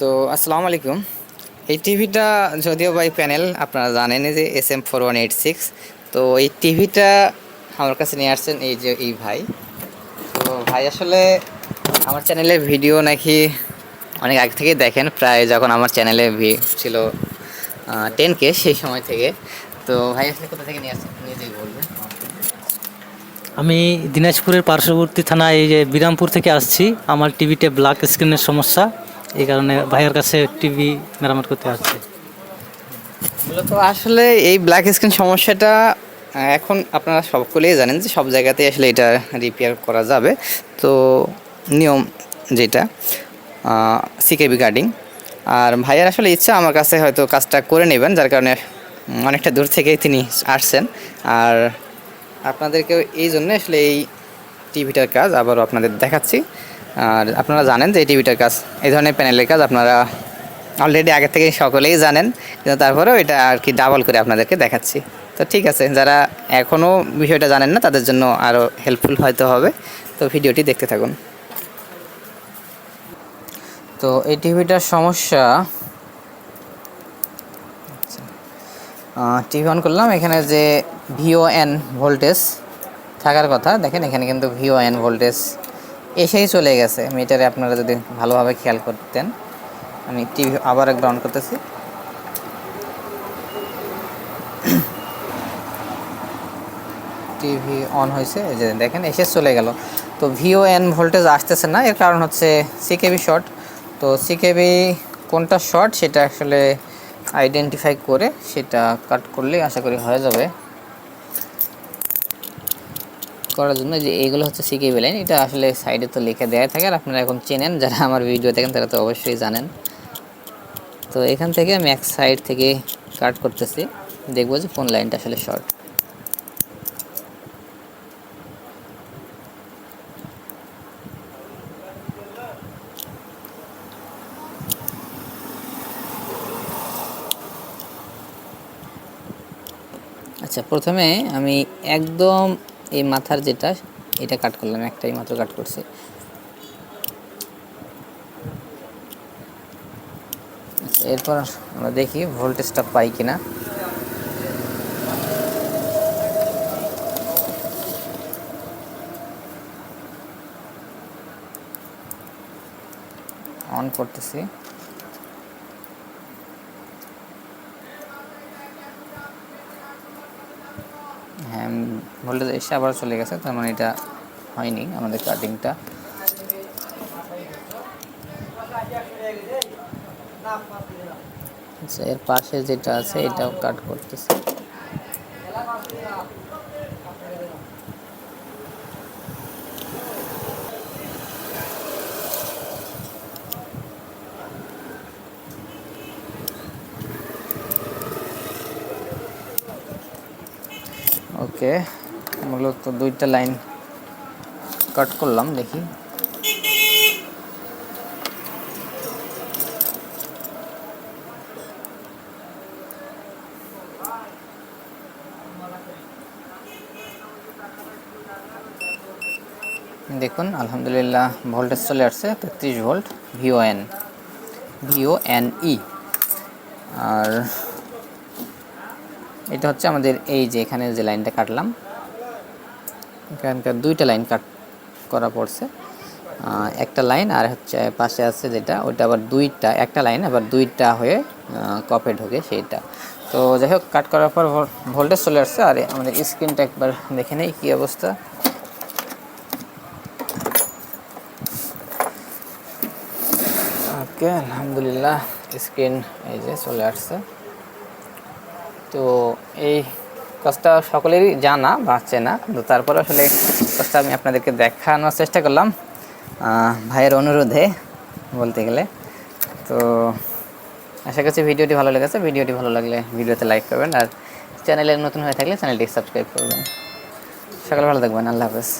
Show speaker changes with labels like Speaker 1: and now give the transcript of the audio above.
Speaker 1: তো আসসালামু আলাইকুম। এই টিভিটা যদিও বাই প্যানেল আপনারা জানেন যে S M four one eight six তো এই টিভিটা আমার কাছে নিয়ে আসছেন এই যে এই ভাই। তো ভাই, আসলে আমার চ্যানেলে ভিডিও নাকি অনেক আগে থেকেই দেখেন, প্রায় যখন আমার চ্যানেলে ছিল টেন কে সেই সময় থেকে। তো ভাই আসলে কোথা থেকে নিয়ে আসছেন? নিজেই বলবেন।
Speaker 2: আমি দিনাজপুরের পার্শ্ববর্তী থানা এই যে বিরামপুর থেকে আসছি। আমার টিভিতে ব্ল্যাক স্ক্রিনের সমস্যা। এই কারণে ভাইয়ের কাছে টিভি মেরামত করতে আসছি।
Speaker 1: মূলত আসলে এই ব্ল্যাক স্ক্রিন সমস্যাটা এখন আপনারা সকলেই জানেন যে সব জায়গাতেই আসলে এটা রিপেয়ার করা যাবে। তো নিয়ম যেটা সিকেবি গার্ডিং আর ভাইয়ের আসলে ইচ্ছা, আমার কাছে হয়তো কাজটা করে নেবেন, যার কারণে অনেকটা দূর থেকেই তিনি আসছেন। আর আপনাদেরকে এই জন্য আসলে এই টিভিটার কাজ আবারও আপনাদের দেখাচ্ছি। আর আপনারা জানেন যে টিভিটার কাজ, এই ধরনের প্যানেলের কাজ আপনারা অলরেডি আগে থেকে সকলেই জানেন। কিন্তু তারপরেও এটা আর কি ডাবল করে আপনাদেরকে দেখাচ্ছি। তো ঠিক আছে, যারা এখনও বিষয়টা জানেন না, তাদের জন্য আরও হেল্পফুল হয়তো হবে। তো ভিডিওটি দেখতে থাকুন। তো এই টিভিটার সমস্যা টিভি অন করলাম। এখানে যে ভিওএন ভোল্টেজ থাকার কথা, দেখেন এখানে কিন্তু ভিওএন ভোল্টেজ এসেই চলে গেছে। মিটারে আপনারা যদি ভালোভাবে খেয়াল করতেন। আমি টিভি আবার একবার অন করতেছি। টিভি অন হয়েছে। এই যে দেখেন, এসে চলে গেল। তো ভিও এন ভোল্টেজ আসতেছে না। এর কারণ হচ্ছে সিকেবি শর্ট তো সিকেবি কোনটা শর্ট সেটা আসলে আইডেন্টিফাই করে সেটা কাট করলে আশা করি হয়ে যাবে। করার জন্য যে এইগুলো হচ্ছে সিকেবি লাইন এটা আসলে সাইডে তো লিখে দেওয়া থাকে। আর আপনারা এখন চেনেন, যারা আমার ভিডিও দেখেন তারা তো অবশ্যই জানেন। তো এখান থেকে আমি এক সাইড থেকে কাট করতেছি। দেখব যে কোন লাইনটা আসলে শর্ট আচ্ছা প্রথমে আমি একদম এই মাথার যেটা, এটা কাট করলাম, একটাই মাত্র কাট করছি। এরপর আমরা দেখি ভোল্টেজটা পাই কিনা। অন করতেছি। হ্যাঁ ভোল্টেজ এসে আবার চলে গেছে, তার মানে এটা হয়নি আমাদের কাটিংটা। আচ্ছা এর পাশে যেটা আছে এটাও কাট করতেছে। ওকে, মূলত দুইটা লাইন কাট করলাম, দেখি। দেখুন, আলহামদুলিল্লাহ ভোল্টেজ চলে আসছে, তেত্রিশ ভোল্ট ভিওএন ই আর এটা হচ্ছে আমাদের এই যে এখানে যে লাইনটা কাটলাম, এখানকার দুইটা লাইন কাট করা পড়ছে। একটা লাইন আর হচ্ছে পাশে আছে যেটা ওটা আবার দুইটা, একটা লাইন আবার দুইটা হয়ে কপে ঢোকে সেইটা। তো যাই হোক, কাট করার পর ভোল্টেজ চলে আসছে আর আমাদের স্ক্রিনটা একবার দেখে নেই কী অবস্থা। ওকে, আলহামদুলিল্লাহ স্ক্রিন এই যে চলে আসছে। তো এই কাজটা সকলেরই জানা বা না কিন্তু তারপরে আসলে কাজটা আমি আপনাদেরকে দেখানোর চেষ্টা করলাম ভাইয়ের অনুরোধে বলতে গেলে। তো আশা করছি ভিডিওটি ভালো লেগেছে। ভিডিওটি ভালো লাগলে ভিডিওতে লাইক করবেন আর চ্যানেলে নতুন হয়ে থাকলে চ্যানেলটি সাবস্ক্রাইব করবেন। সকালে ভালো থাকবেন। আল্লাহ হাফেজ।